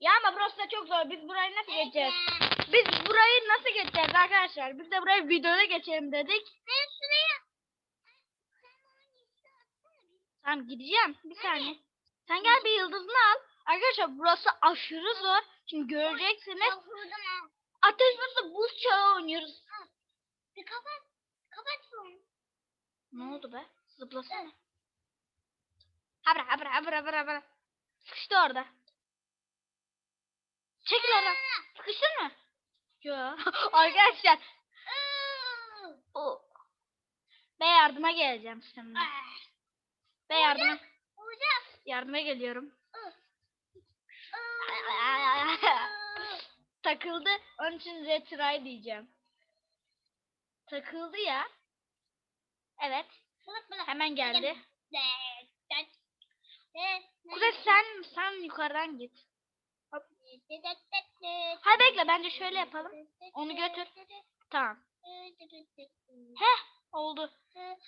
Ya ama burası da çok zor. Biz burayı nasıl geçeceğiz? Biz burayı nasıl geçeceğiz arkadaşlar? Biz de burayı videoda geçelim dedik. Ben şuraya. Tamam gideceğim. Bir saniye. Sen gel bir yıldızını al. Arkadaşlar burası aşırı zor. Şimdi göreceksiniz. Ateş buzlu buz çağı oynuyoruz. Bir kapat. Kapat şunu. Ne oldu be? Zıplasana. Habra habra habra habra habra. Sıkıştı orada. Çekil oradan. Sıkıştın mı? Yo. Arkadaşlar. O. Ben yardıma geleceğim şimdi. Ben yardıma, yardıma geliyorum. Takıldı. Onun için retry diyeceğim. Takıldı ya. Evet. Hemen geldi. Kuzey sen sen yukarıdan git. Hadi bekle bence şöyle yapalım. Onu götür. Tamam. Heh oldu.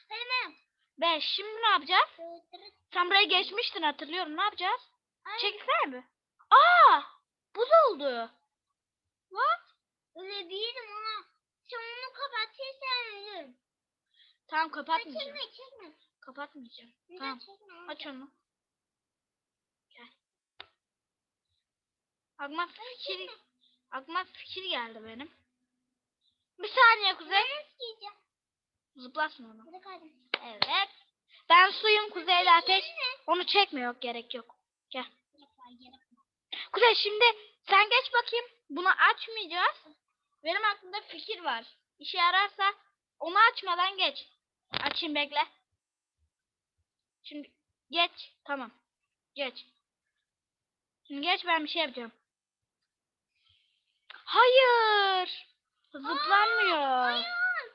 Hemen. Ve şimdi ne yapacağız? Sen buraya geçmiştin hatırlıyorum. Ne yapacağız? Çekilsene mi? Aa! Buz oldu. What? Öyle değilim ama. Sen onu kapatırsan ölürüm. Tamam Çekme kapatmayacağım. çekme. Kapatmayacağım. Neden Tamam. çekme? Aç onu. Gel. Aklıma fikir, aklıma fikir geldi benim. Bir saniye Kuzey. Zıplasın onu. Evet. Ben suyum Kuzey'le ateş. Onu çekmiyor gerek yok. Gel. Kuzey şimdi sen geç bakayım. Bunu açmayacağız. Benim aklımda fikir var. İşe yararsa onu açmadan geç. Açayım bekle. Şimdi geç. Tamam. Geç. Şimdi geç ben bir şey yapacağım. Hayır. Zıplanmıyor. Hayır.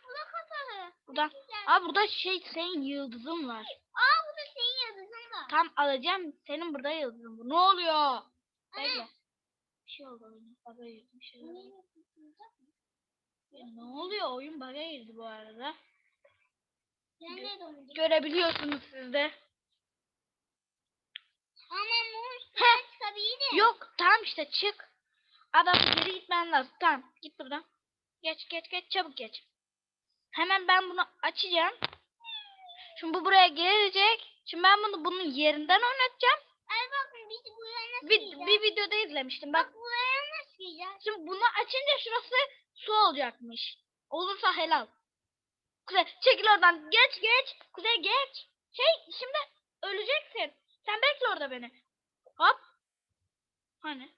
Bu da kapalı. Buradan. Aa burada şey senin yıldızın var. Aa bu da senin yıldızın var. Tam alacağım. Senin burada yıldızın var. Ne oluyor? Bekle. Bir şey oldu oyun. Bug'a girdi. Bir şey oldu. Ne oluyor? Oyun bug'a girdi bu arada. Donacağım. Görebiliyorsunuz siz de. Ama muz ben çıkabilirim. Yok tamam işte çık. Adam geri gitmen lazım. Tamam git buradan. Geç geç geç çabuk geç. Hemen ben bunu açacağım. Şimdi bu buraya gelecek. Şimdi ben bunu bunun yerinden oynatacağım. Ay bakın biz buraya nasıl Bir, gireceğiz? bir videoda izlemiştim. Bak Bak buraya nasıl gireceğiz? şimdi bunu açınca şurası su olacakmış. Olursa helal. Kuzey çekil oradan. Geç geç. Kuzey geç. Şey şimdi öleceksin. Sen bekle orada beni. Hop. Hani?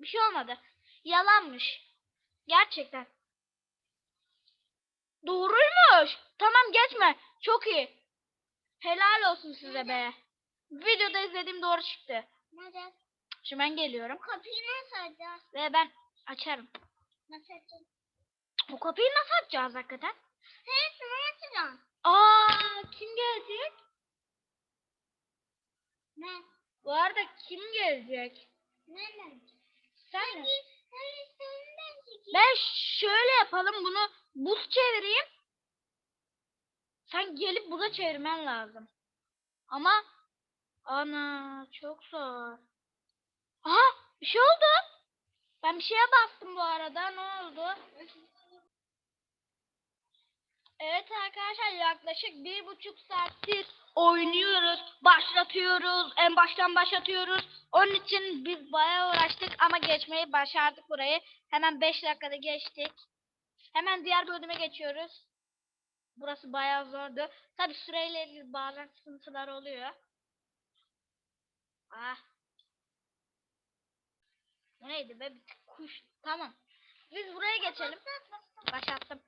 Bir şey olmadı. Yalanmış. Gerçekten. Doğruymuş. Tamam geçme. Çok iyi. Helal olsun size be. Videoda izlediğim doğru çıktı. Nerede? Şimdi ben geliyorum. Kapıyı nasıl açacağız? Ve ben açarım. Nasıl açacağız? O kapıyı nasıl açacağız hakikaten? Hey şunu açacağım. Aa kim gelecek? Ne? Bu arada kim gelecek? Nereden? Sen çekeyim. Ben şöyle yapalım bunu buz çevireyim. Sen gelip buza çevirmen lazım. Ama ana çok zor. Aha bir şey oldu. Ben bir şeye bastım bu arada. Ne oldu? Evet arkadaşlar yaklaşık bir buçuk saattir oynuyoruz. Başlatıyoruz. En baştan başlatıyoruz. Onun için biz bayağı uğraştık ama geçmeyi başardık burayı. Hemen 5 dakikada geçtik. Hemen diğer bölüme geçiyoruz. Burası bayağı zordu. Tabi süreyle ilgili bazen sıkıntılar oluyor. Ah. Bu neydi be? Bir kuş. Tamam. Biz buraya geçelim. Başlattım.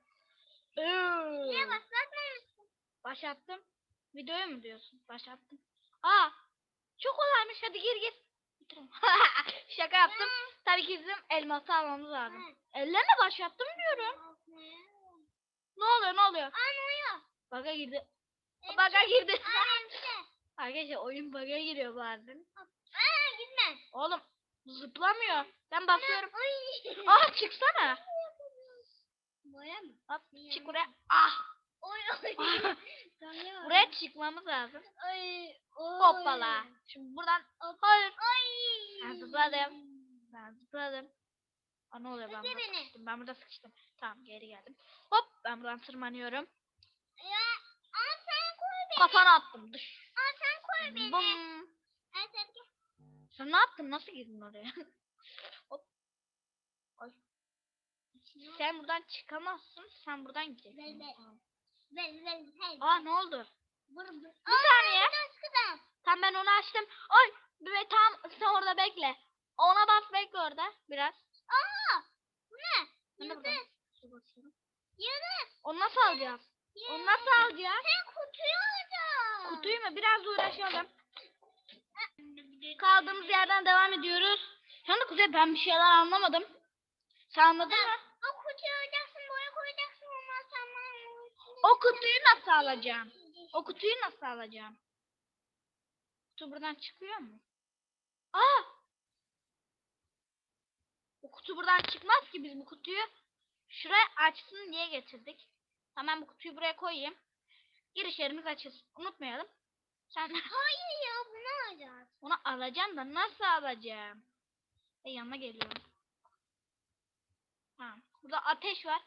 Niye başlatmamışsın? Başlattım. Videoyu mu diyorsun? Başlattım. Aa, çok kolaymış. Hadi gir gir. Şaka yaptım. Tabii ki bizim elması almamız lazım. Elleme başlattım diyorum. Ne oluyor ne oluyor? Anlıyor. Baga girdi. Baga girdi. Aa. Arkadaşlar oyun baga giriyor bazen. Aa gitme. Oğlum zıplamıyor. Ben basıyorum. Ah çıksana. Boya mı? Hop çık buraya. Ah. Oy oy. Tanıyorum. Buraya çıkmamız lazım. Ay. oy. Hoppala. Şimdi buradan. Hayır. Ay. Ben zıpladım. Ben zıpladım. Aa, ne oluyor ben burada beni. sıkıştım. Ben burada sıkıştım. Tamam geri geldim. Hop ben buradan tırmanıyorum. Ya aa sen koy beni. Kafana attım. Dış. Aa sen koy beni. Bum. Sen gel. Sen ne yaptın? Nasıl girdin oraya? Hop. Ay. Sen buradan çıkamazsın. Sen buradan gideceksin. Aa ne oldu? Vur vur. Bir saniye. Tam ben onu açtım. Ay. Ve tam sen orada bekle. Ona bas bekle orada biraz. Aa. Bu ne? De Yıldız. Yıldız. Onu nasıl alacağız? Onu nasıl alacağız? Sen kutuyu alacaksın. Kutuyu mu? Biraz uğraşalım. Kaldığımız yerden devam ediyoruz. Şu anda Kuzey ben bir şeyler anlamadım. Sen anladın mı? O kutuyu alacaksın, O kutuyu nasıl alacağım? O kutuyu nasıl alacağım? Kutu buradan çıkıyor mu? Aa! Bu kutu buradan çıkmaz ki biz bu kutuyu şuraya açsın diye getirdik. Tamam bu kutuyu buraya koyayım. Giriş yerimiz açılsın. Unutmayalım. Sen Hayır ya bunu alacağız. onu alacağım da nasıl alacağım? E yanına geliyorum. Tamam. Burada ateş var.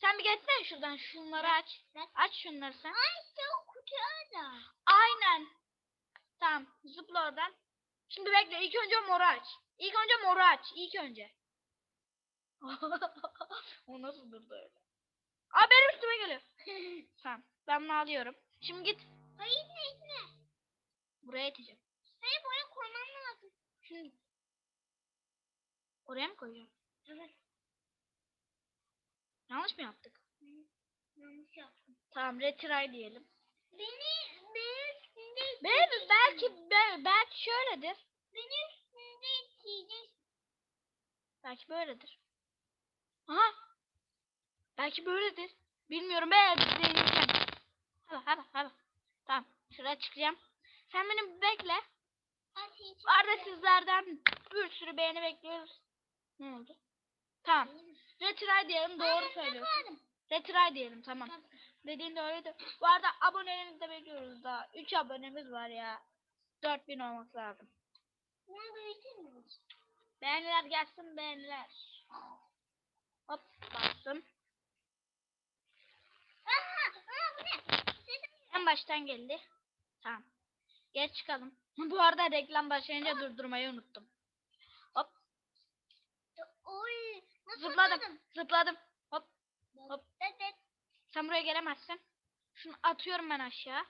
Sen bir geçsene şuradan şunları aç. Aç şunları sen. Ay o kutuyu alacağız. Aynen. Tamam. Zıpla oradan. Şimdi bekle. İlk önce moru aç. İlk önce moru aç. İlk önce. o nasıl durdu öyle? Aa benim üstüme geliyor. Tamam. Ben bunu alıyorum. Şimdi git. Hayır ne ne? Buraya iteceğim. Hayır buraya koymam lazım. Şimdi. Oraya mı koyacağım? Evet. Yanlış mı yaptık? Yanlış yaptım. Tamam retry diyelim. Beni, beni üstünde Belki belki be- belki şöyledir. Beni üstünde iteceksin. Belki böyledir. Aha. Belki böyledir. Bilmiyorum ben deneyeceğim. Hadi hadi hadi. Tamam. Şuraya çıkacağım. Sen beni bekle. Ateş. Arada sizlerden bir sürü beğeni bekliyoruz. Ne oldu? Tamam. Retry diyelim doğru söylüyorsun. Retry diyelim tamam. Dediğin doğruydu. Bu arada abonelerimizi de bekliyoruz daha. 3 abonemiz var ya. 4000 olması lazım. Beğeniler gelsin beğeniler. Hop bastım. En baştan geldi. Tamam. Geç çıkalım. Bu arada reklam başlayınca durdurmayı unuttum. Hop Oy. Zıpladım. Zıpladım. Hop Hop. Sen buraya gelemezsin. Şunu atıyorum ben aşağı.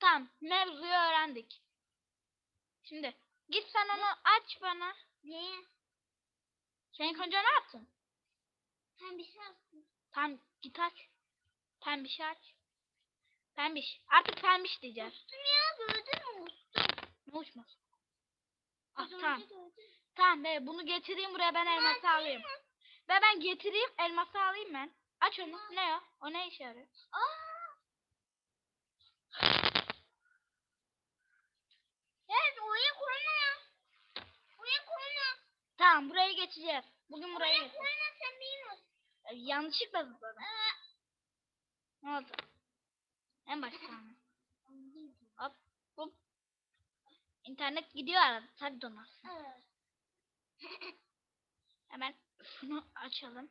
Tamam mevzuyu öğrendik. Şimdi git sen onu aç bana. Niye? Sen ilk önce ne yaptın? Sen bir şey yaptın. Tamam git aç. Pembiş aç. Pembiş. Artık pembiş diyeceğiz. Ustum ya gördün mü ustum? Ne uçmaz? Ah tamam. gördüm. Tamam be bunu getireyim buraya ben elması alayım. Ve ben getireyim elması alayım ben. Aç onu. Ne o? O ne işe yarıyor? Aa! Evet oraya koyma ya. Oraya koyma. Tamam buraya geçeceğiz. Bugün buraya Oraya geçeceğiz. koyma sen bilmiyorsun. Ee, Yanlışlıkla zıpladım. Aa, Ne oldu? En baştan. Hop hop. İnternet gidiyor arada. Tabii donarsın. aa. Hemen şunu açalım.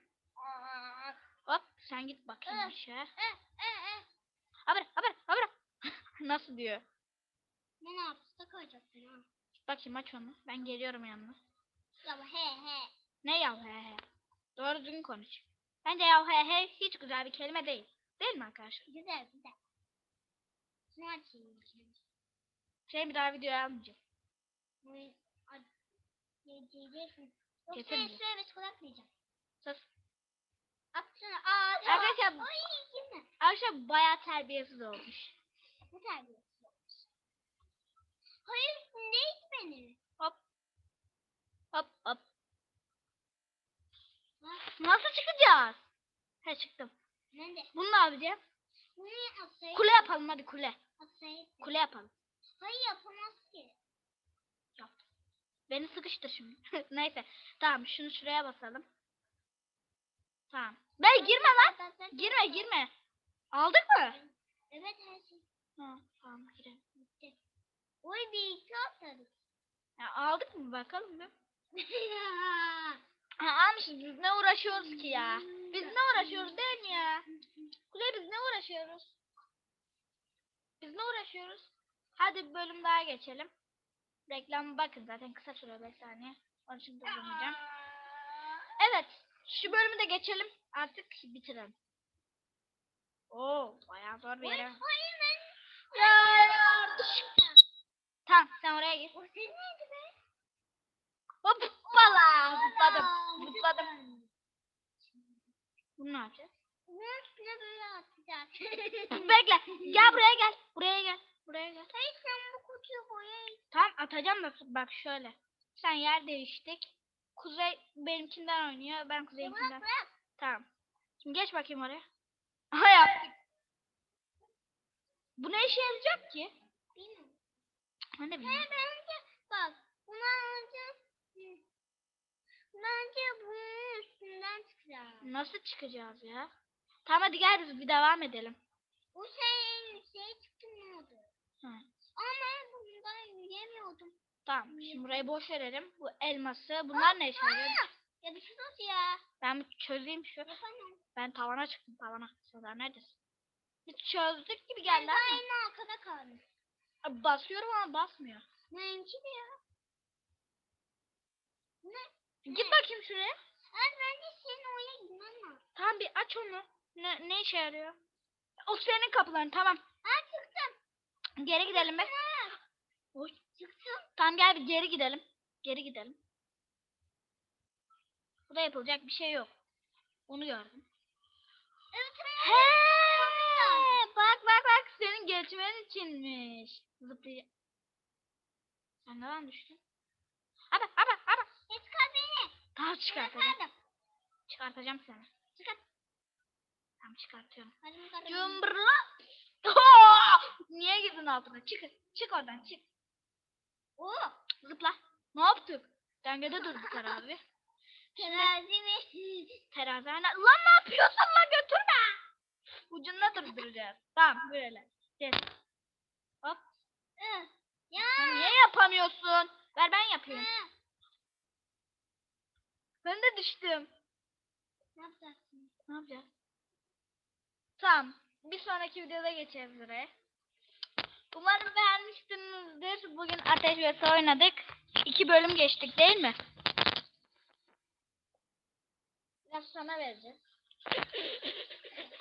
Hop sen git bakayım aşağı. Haber haber haber. Nasıl diyor? Ne yapsa koyacaksın ha. Bakayım aç onu. Ben geliyorum yanına. Ya he he. Ne yav he he? Doğru düzgün konuş. Bence yav he he hiç güzel bir kelime değil. Değil mi arkadaşlar? Güzel güzel. Şunu açayım. Şey bir daha videoya almayacağım. Yedireceksin. Yoksa Getirmeyeceğim. üstüne evet kulakmayacağım. Sus. Atsana. Aa, Arkadaşlar- Ay yine. Arkadaşlar bayağı terbiyesiz olmuş. Bu terbiyesiz olmuş. Hayır üstünde beni. Hop. Hop Nasıl çıkacağız? He çıktım. ben de. Bunu ne yapacağım? Bunu atsaydı. Kule yapalım hadi kule. Atsaydı. Kule yapalım. Hayır yapamaz ki. Beni sıkıştır şimdi. Neyse. Tamam şunu şuraya basalım. Tamam. Bey girme lan. Girme girme. Aldık mı? Evet her şey Ha, tamam girelim. bitti. Oy bir iki atladık. Ya aldık mı bakalım bir. Ha, almışız biz ne uğraşıyoruz ki ya? Biz ne uğraşıyoruz değil mi ya? Kuzey biz ne uğraşıyoruz? Biz ne uğraşıyoruz? Hadi bir bölüm daha geçelim. Reklam bakın zaten kısa süre 5 saniye. Onun için durdurmayacağım. Evet. Şu bölümü de geçelim. Artık bitirelim. Oo, bayağı zor bir yere. Tamam sen oraya git. Hoppala. Zıpladım. Zıpladım. Bunu ne yapacağız? Bekle. Gel buraya gel. Buraya gel. Buraya gel. Hayır sen bu kutuyu boyayın. Tamam atacağım da bak şöyle. Sen yer değiştik. Kuzey benimkinden oynuyor. Ben Ya Kuzey'inkinden. Bırak bırak. Tamam. Şimdi geç bakayım oraya. Aha yaptık. Bu ne işe yarayacak ki? Bilmiyorum. Ben de He bilmiyorum. bence bak. Bunu alacağız. Bence bunun üstünden çıkacağız. Nasıl çıkacağız ya? Tamam hadi gel biz bir devam edelim. Bu şey şey çıkmıyordu. Hı. Ama ben yürüyemiyordum. Tamam. Şimdi burayı boş verelim. Bu elması. Bunlar ne işe yarıyor? Ya bir şey nasıl ya? Ben bir çözeyim şu. Yapamam. Ben tavana çıktım tavana. Sen neredesin? Biz çözdük gibi Ben geldi ama. en arkada kaldım. Abi Basıyorum ama basmıyor. Benimki de ya. Ne? Git bakayım şuraya. Ay bence senin oraya gitmen lazım. Tamam bir aç onu. Ne, ne işe yarıyor? O senin kapıların tamam. Ha çıktım. Geri gidelim be. Oy. Çıktım. Tamam gel bir geri gidelim. Geri gidelim. Burada yapılacak bir şey yok. Onu gördüm. Evet. He, bak bak bak senin geçmen içinmiş. Zıplay. Sen neden düştün? Abi abi abi. Ne çıkar beni? Daha çıkartacağım. Çıkardım. Çıkartacağım seni. Çıkart. Tamam çıkartıyorum. Oo! Niye girdin altına? Çık. Çık oradan çık. Oo. Zıpla. Ne yaptık? Dengede durduk herhalde. Terazi mi? Terazi aynen. Lan ne yapıyorsun lan götürme. Ucunda durduracağız. Tamam böyle. Gel. Hop. Ya. Sen niye yapamıyorsun? Ver ben yapayım. Hı. Ben de düştüm. Ne yapacaksın? Ne yapacağız? Tamam. Bir sonraki videoda geçeceğiz buraya. Umarım beğenmişsinizdir. Bugün Ateş ve Su oynadık. İki bölüm geçtik değil mi? Biraz sana vereceğiz.